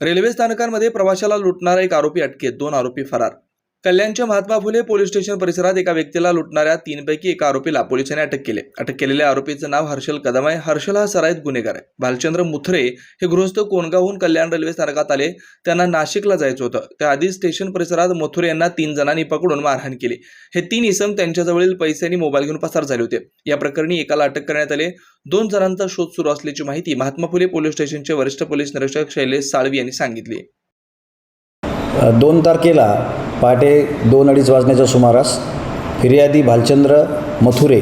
Railway स्थानकांमध्ये प्रवाशाला लुटणारा एक आरोपी अटकेत दोन आरोपी फरार कल्याणच्या महात्मा फुले पोलीस स्टेशन परिसरात एका व्यक्तीला लुटणाऱ्या तीनपैकी एका आरोपीला पोलिसांनी अटक केले. अटक केलेल्या आरोपीचं नाव हर्षल कदम आहे हर्षल हा सराईत गुन्हेगार आहे. भालचंद्र मुथरे हे गृहस्थ कोणगावहून कल्याण रेल्वे स्थानकात आले. त्यांना नाशिकला जायचं होतं. त्याआधी स्टेशन परिसरात मथुरे यांना तीन जणांनी पकडून मारहाण केली. हे तीन इसम त्यांच्याजवळील पैसे आणि मोबाईल घेऊन पसार झाले होते. या प्रकरणी एकाला अटक करण्यात आले. दोन जणांचा शोध सुरू असल्याची माहिती महात्मा फुले पोलीस स्टेशनचे वरिष्ठ पोलीस निरीक्षक शैलेश साळवी यांनी सांगितली. दोन तारखेला पहाटे दोन अडीच वाजण्याच्या सुमारास फिर्यादी भालचंद्र मथुरे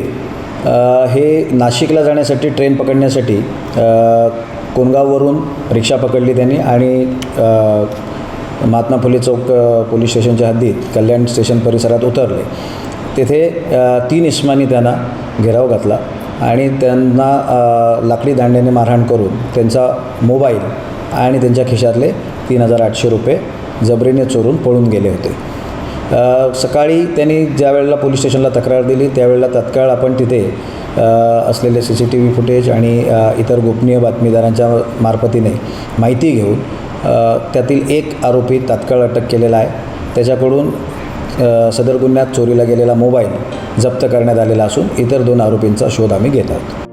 हे नाशिकला जाण्यासाठी ट्रेन पकडण्यासाठी अ, कोणगाववरून रिक्षा पकडली त्यांनी आणि महात्मा फुले चौक पोलीस स्टेशनच्या हद्दीत कल्याण स्टेशन परिसरात उतरले. तेथे तीन इस्मानी त्यांना घेराव घातला आणि त्यांना लाकडी दांड्याने मारहाण करून त्यांचा मोबाईल आणि त्यांच्या खिशातले तीन हजार आठशे रुपये जबरीने चोरून पळून गेले होते. सकाळी त्यांनी ज्या वेळेला पोलीस स्टेशनला तक्रार दिली त्यावेळेला तत्काळ आपण तिथे असलेले C C T V footage आणि इतर गोपनीय बातमीदारांच्या मार्फतीने माहिती घेऊन त्यातील एक आरोपी तात्काळ अटक केलेला आहे. त्याच्याकडून सदर गुन्ह्यात चोरीला गेलेला मोबाईल जप्त करण्यात आलेला असून इतर दोन आरोपींचा शोध आम्ही घेत आहोत.